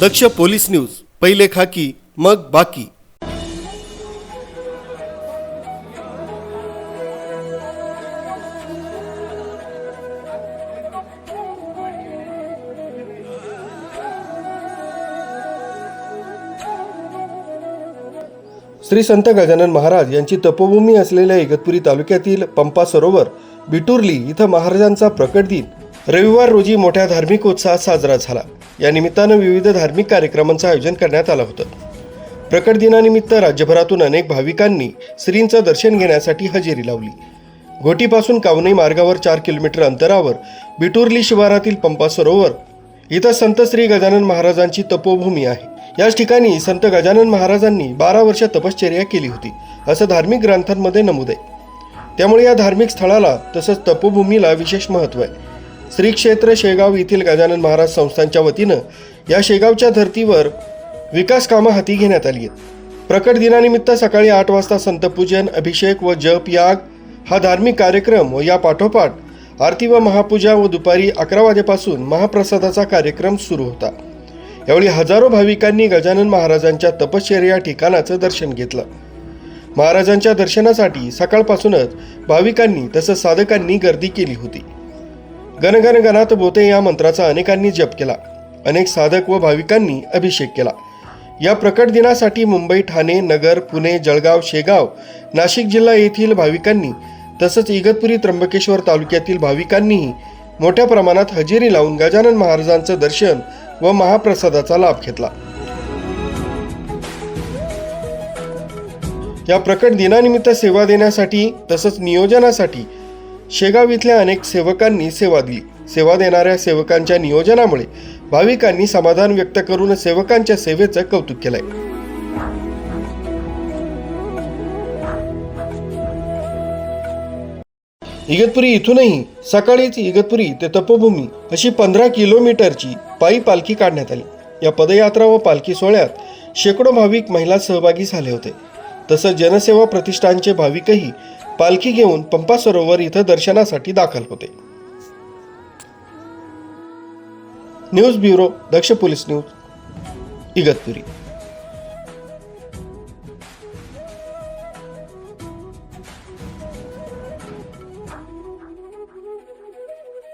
दक्ष police news पहिले खाकी मग बाकी. श्री संत गजानन महाराज यांची तपोभूमी असलेल्या इगतपुरी तालुक्यातील पंपा सरोवर बिटुर्ली इथं महाराजांचा प्रकट दिन. रविवार रोजी मोठ्या धार्मिक उत्साहात साजरा झाला. या निमित्तानं विविध धार्मिक कार्यक्रमांचं आयोजन करण्यात आलं होतं. प्रकट दिनानिमित्त राज्यभरातून अनेक भाविकांनी श्रींचं दर्शन घेण्यासाठी हजेरी लावली. घोटीपासून कावनई मार्गावर चार किलोमीटर अंतरावर बिटुर्ली शिवारातील पंपा सरोवर इथं संत श्री गजानन महाराजांची तपोभूमी आहे. याच ठिकाणी संत गजानन महाराजांनी बारा वर्ष तपश्चर्या केली होती असं धार्मिक ग्रंथांमध्ये नमूद आहे. त्यामुळे या धार्मिक स्थळाला तसंच तपोभूमीला विशेष महत्त्व आहे. श्री क्षेत्र शेगाव येथील गजानन महाराज संस्थांच्या वतीनं या शेगावच्या धर्तीवर विकास कामं हाती घेण्यात आली आहेत. प्रकट दिनानिमित्त सकाळी आठ वाजता संतपूजन अभिषेक व जप याग हा धार्मिक कार्यक्रम व या पाठोपाठ आरती व महापूजा व दुपारी अकरा वाजेपासून महाप्रसादाचा कार्यक्रम सुरू होता. यावेळी हजारो भाविकांनी गजानन महाराजांच्या तपश्चर्या ठिकाणाचं दर्शन घेतलं. महाराजांच्या दर्शनासाठी सकाळपासूनच भाविकांनी तसंच साधकांनी गर्दी केली होती. गणगण गणात बोते या मंत्राचा अनेकांनी जप केला. अनेक साधक व भाविकांनी अभिषेक केला. या प्रकट दिनासाठी मुंबई ठाणे नगर पुणे जळगाव शेगाव नाशिक जिल्हा येथील भाविकांनी तसंच इगतपुरी त्र्यंबकेश्वर तालुक्यातील भाविकांनीही मोठ्या प्रमाणात हजेरी लावून गजानन महाराजांचं दर्शन व महाप्रसादाचा लाभ घेतला. या प्रकट दिनानिमित्त सेवा देण्यासाठी तसंच नियोजनासाठी शेगाव इथल्या अनेक सेवकांनी सेवा दिली. सेवा देणाऱ्या सेवकांच्या नियोजनामुळे भाविकांनी समाधान व्यक्त करून सेवकांच्या सेवेचं कौतुक केलंय. इगतपुरी इथूनही सकाळीच इगतपुरी ते तपोभूमी अशी पंधरा किलोमीटरची पायी पालखी काढण्यात आली. या पदयात्रा व पालखी सोहळ्यात शेकडो भाविक महिला सहभागी झाले होते. तसंच जनसेवा प्रतिष्ठानचे भाविकही पालखी घेऊन पंपा सरोवर इथं दर्शनासाठी दाखल होते. News bureau Daksh police news Igatpuri.